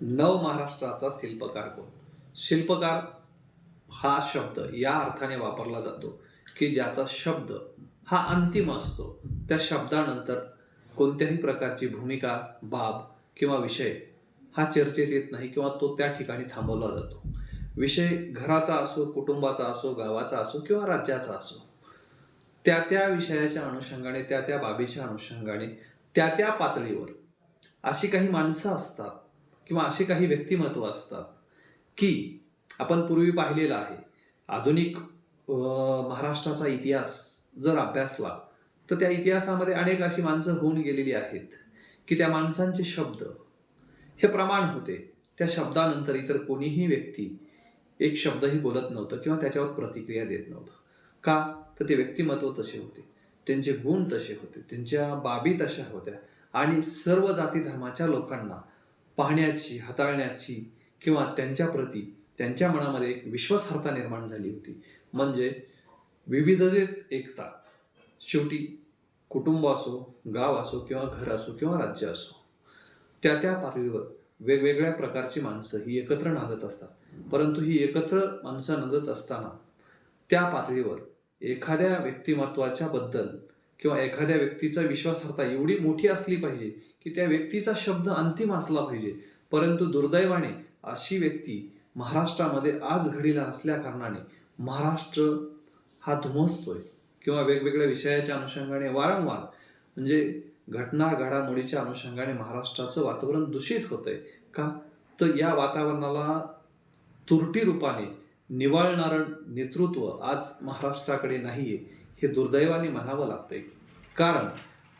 नव महाराष्ट्राचा शिल्पकार कोण? शिल्पकार हा शब्द या अर्थाने वापरला जातो की ज्याचा शब्द हा अंतिम असतो. त्या शब्दानंतर कोणत्याही प्रकारची भूमिका बाब किंवा विषय हा चर्चेत येत नाही किंवा तो त्या ठिकाणी थांबवला जातो. विषय घराचा असो कुटुंबाचा असो गावाचा असो किंवा राज्याचा असो त्या त्या विषयाच्या अनुषंगाने त्या त्या बाबीच्या अनुषंगाने त्या त्या पातळीवर अशी काही माणसं असतात किंवा असे काही व्यक्तिमत्व असतात की आपण पूर्वी पाहिलेलं आहे. आधुनिक महाराष्ट्राचा इतिहास जर अभ्यासला तर त्या इतिहासामध्ये अनेक अशी माणसं होऊन गेलेली आहेत की त्या माणसांचे शब्द हे प्रमाण होते. त्या शब्दानंतर इतर कोणीही व्यक्ती एक शब्दही बोलत नव्हतं किंवा त्याच्यावर प्रतिक्रिया देत नव्हतं. का? तर ते व्यक्तिमत्व तसे होते. त्यांचे गुण तसे होते. त्यांच्या बाबी तशा होत्या. आणि सर्व जाती धर्माच्या लोकांना पाहण्याची हाताळण्याची किंवा त्यांच्याप्रती त्यांच्या मनामध्ये एक विश्वासार्हता निर्माण झाली होती. म्हणजे विविधतेत एकता. शेवटी कुटुंब असो गाव असो किंवा घर असो किंवा राज्य असो त्या त्या पातळीवर वेगवेगळ्या प्रकारची माणसं ही एकत्र नांदत असतात. परंतु ही एकत्र माणसं नांदत असताना त्या पातळीवर एखाद्या व्यक्तिमत्वाच्या बद्दल किंवा एखाद्या व्यक्तीचा विश्वासार्हता एवढी मोठी असली पाहिजे की त्या व्यक्तीचा शब्द अंतिम असला पाहिजे. परंतु दुर्दैवाने अशी व्यक्ती महाराष्ट्रामध्ये आज घडीला नसल्याकारणाने महाराष्ट्र हा धुमसतोय किंवा वेगवेगळ्या विषयाच्या अनुषंगाने वारंवार म्हणजे घटना घडामोडीच्या अनुषंगाने महाराष्ट्राचं वातावरण दूषित होतंय का? तर या वातावरणाला तुरटी रूपाने निवाळणारं नेतृत्व आज महाराष्ट्राकडे नाहीये. हे दुर्दैवाने म्हणावं लागतंय. कारण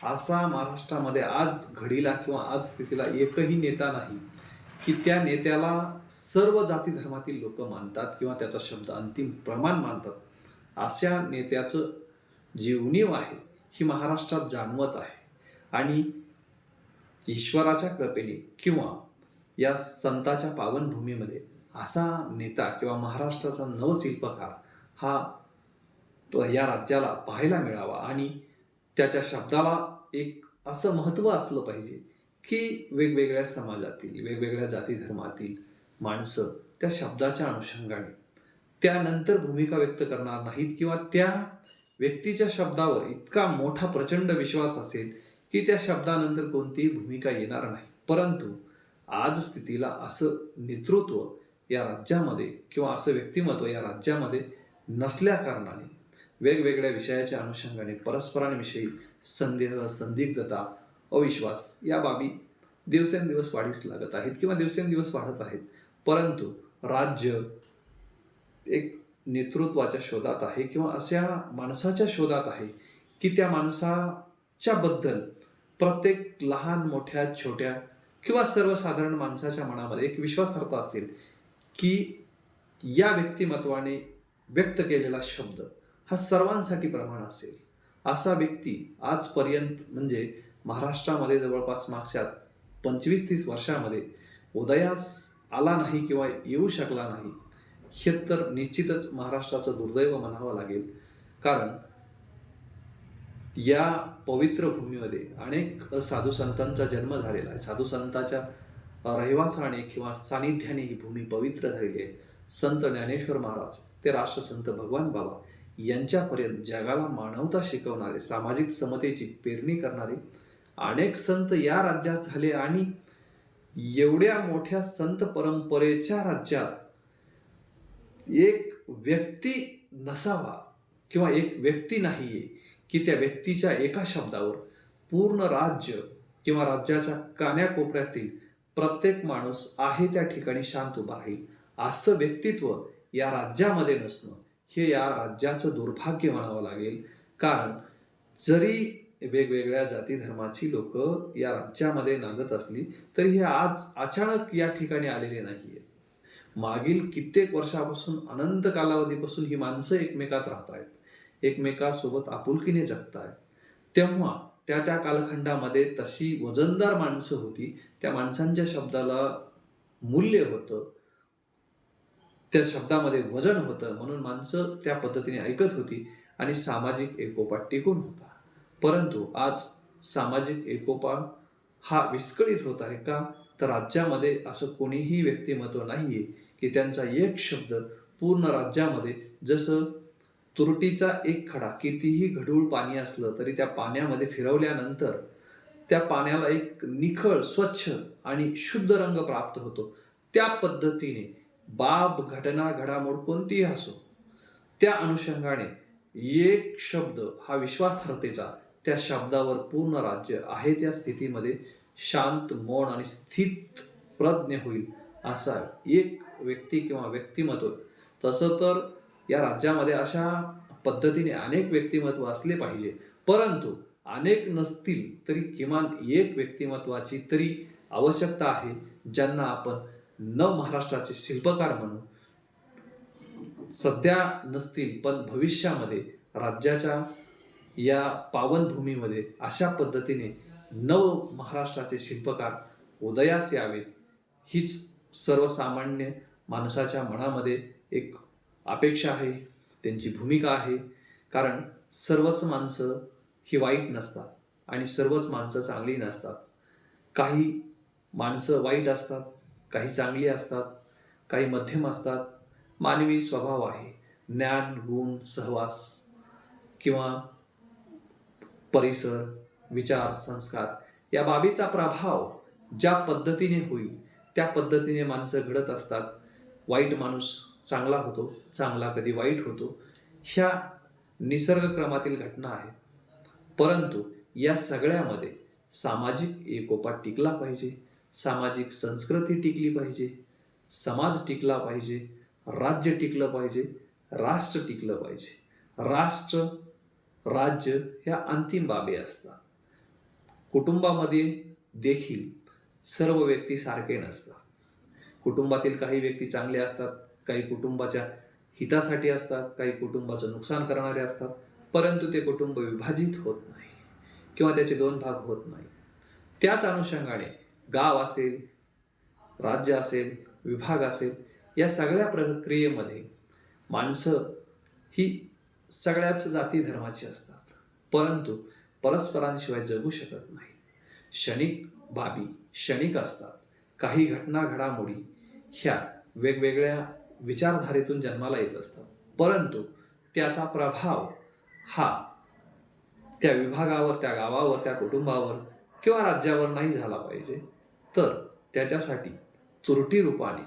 असा महाराष्ट्रामध्ये आज घडीला किंवा आज स्थितीला एकही नेता नाही की त्या नेत्याला सर्व जाती धर्मातील लोक मानतात किंवा त्याचा शब्द अंतिम प्रमाण मानतात अशा नेत्याचं जीवनीव आहे ही महाराष्ट्रात जाणवत आहे. आणि ईश्वराच्या कृपेने किंवा या संताच्या पावनभूमीमध्ये असा नेता किंवा महाराष्ट्राचा नवशिल्पकार हा या राज्याला पाहायला मिळावा. आणि त्याच्या शब्दाला एक असं महत्त्व असलं पाहिजे की वेगवेगळ्या समाजातील वेगवेगळ्या जाती धर्मातील माणसं त्या शब्दाच्या अनुषंगाने त्यानंतर भूमिका व्यक्त करणार नाहीत किंवा त्या व्यक्तीच्या शब्दावर इतका मोठा प्रचंड विश्वास असेल की त्या शब्दानंतर कोणतीही भूमिका येणार नाही. परंतु आज स्थितीला असं नेतृत्व या राज्यामध्ये किंवा असं व्यक्तिमत्व या राज्यामध्ये नसल्या कारणाने वेगवेगळ्या विषयाच्या अनुषंगाने परस्परांविषयी संदेह संदिग्धता अविश्वास या बाबी दिवसेंदिवस वाढीस लागत आहेत किंवा दिवसेंदिवस वाढत आहेत. परंतु राज्य एक नेतृत्वाच्या शोधात आहे किंवा अशा माणसाच्या शोधात आहे की त्या माणसाच्या बद्दल प्रत्येक लहान मोठ्या छोट्या किंवा सर्वसाधारण माणसाच्या मनामध्ये एक विश्वासार्हता असेल की या व्यक्तिमत्वाने व्यक्त केलेला शब्द हा सर्वांसाठी प्रमाण असेल. असा व्यक्ती आजपर्यंत म्हणजे महाराष्ट्रामध्ये जवळपास मागच्या पंचवीस तीस वर्षामध्ये उदयास आला नाही किंवा येऊ शकला नाही हे तर निश्चितच महाराष्ट्राचं दुर्दैव म्हणावं लागेल. कारण या पवित्र भूमीमध्ये अनेक साधू संतांचा जन्म झालेला आहे. साधू संतांच्या रहिवासाने किंवा सानिध्याने ही भूमी पवित्र झालेली आहे. संत ज्ञानेश्वर महाराज ते राष्ट्रसंत भगवान बाबा यांच्यापर्यंत जगाला मानवता शिकवणारे सामाजिक समतेची पेरणी करणारे अनेक संत या राज्यात झाले आणि एवढ्या मोठ्या संत परंपरेच्या राज्यात एक व्यक्ती नसावा किंवा एक व्यक्ती नाहीये की त्या व्यक्तीच्या एका शब्दावर पूर्ण राज्य किंवा राज्याच्या कान्याकोपऱ्यातील प्रत्येक माणूस आहे त्या ठिकाणी शांत उभा राहील. असं व्यक्तित्व या राज्यामध्ये नसणं हे या राज्याचं दुर्भाग्य म्हणावं लागेल. कारण जरी वेगवेगळ्या जाती धर्माची लोक या राज्यामध्ये नांदत असली तरी हे आज अचानक या ठिकाणी आलेले नाहीये. मागील कित्येक वर्षापासून अनंत कालावधीपासून ही माणसं एकमेकात राहत आहेत एकमेकासोबत आपुलकीने जगतायत. तेव्हा त्या त्या कालखंडामध्ये तशी वजनदार माणसं होती. त्या माणसांच्या शब्दाला मूल्य होतं. त्या शब्दामध्ये वजन होतं म्हणून माणसं त्या पद्धतीने ऐकत होती आणि सामाजिक एकोपा टिकून होता. परंतु आज सामाजिक एकोपा हा विस्कळीत होत आहे का? तर राज्यामध्ये असं कोणीही व्यक्तिमत्व नाहीये की त्यांचा एक शब्द पूर्ण राज्यामध्ये जसं तुरटीचा एक खडा कितीही गढूळ पाणी असलं तरी त्या पाण्यामध्ये फिरवल्यानंतर त्या पाण्याला एक निखळ स्वच्छ आणि शुद्ध रंग प्राप्त होतो. त्या पद्धतीने बाब घटना घडामोड कोणतीही असो त्या अनुषंगाने एक शब्द हा विश्वासार्हतेचा त्या शब्दावर पूर्ण राज्य आहे त्या स्थितीमध्ये शांत मौन आणि स्थित प्रज्ञ होईल असा एक व्यक्ती किंवा व्यक्तिमत्व. तसं तर या राज्यामध्ये अशा पद्धतीने अनेक व्यक्तिमत्व असले पाहिजे परंतु अनेक नसतील तरी किमान एक व्यक्तिमत्वाची तरी आवश्यकता आहे ज्यांना आपण न महाराष्ट्राचे शिल्पकार म्हणून सध्या नसतील पण भविष्यामध्ये राज्याच्या या पावनभूमीमध्ये अशा पद्धतीने नव महाराष्ट्राचे शिल्पकार उदयास यावेत हीच सर्वसामान्य माणसाच्या मनामध्ये एक अपेक्षा आहे त्यांची भूमिका आहे. कारण सर्वच माणसं ही वाईट नसतात आणि सर्वच माणसं चांगली नसतात. काही माणसं वाईट असतात काही चांगली असतात काही मध्यम असतात. मानवी स्वभाव आहे. ज्ञान गुण सहवास किंवा परिसर विचार संस्कार या बाबीचा प्रभाव ज्या पद्धतीने होईल त्या पद्धतीने माणसं घडत असतात. वाईट माणूस चांगला होतो चांगला कधी वाईट होतो ह्या निसर्गक्रमातील घटना आहेत. परंतु या सगळ्यामध्ये सामाजिक एकोपा टिकला पाहिजे. सामाजिक संस्कृती टिकली पाहिजे समाज टिकला पाहिजे राज्य टिकलं पाहिजे राष्ट्र टिकलं पाहिजे. राष्ट्र राज्य ह्या अंतिम बाबी असतात. कुटुंबामध्ये देखील सर्व व्यक्ती सारखे नसतात. कुटुंबातील काही व्यक्ती चांगले असतात काही कुटुंबाच्या हितासाठी असतात काही कुटुंबाचं नुकसान करणारे असतात परंतु ते कुटुंब विभाजित होत नाही किंवा त्याचे दोन भाग होत नाही. त्याच अनुषंगाने गाव असेल राज्य असेल विभाग असेल या सगळ्या प्रक्रियेमध्ये माणसं ही सगळ्याच जाती धर्माची असतात. परंतु परस्परांशिवाय जगू शकत नाही. क्षणिक बाबी क्षणिक असतात. काही घटना घडामोडी ह्या वेगवेगळ्या विचारधारेतून जन्माला येत असतात. परंतु त्याचा प्रभाव हा त्या विभागावर त्या गावावर त्या कुटुंबावर किंवा राज्यावर नाही झाला पाहिजे. तर त्याच्यासाठी तुरटी रूपाने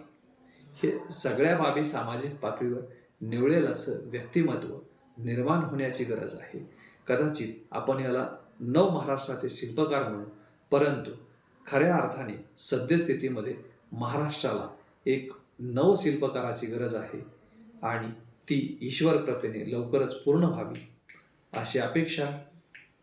हे सगळ्या बाबी सामाजिक पातळीवर निवळेल असं व्यक्तिमत्व निर्माण होण्याची गरज आहे. कदाचित आपण याला नव महाराष्ट्राचे शिल्पकार म्हणू परंतु खऱ्या अर्थाने सद्यस्थितीमध्ये महाराष्ट्राला एक नव शिल्पकाराची गरज आहे आणि ती ईश्वर कृपेने लवकरच पूर्ण व्हावी अशी अपेक्षा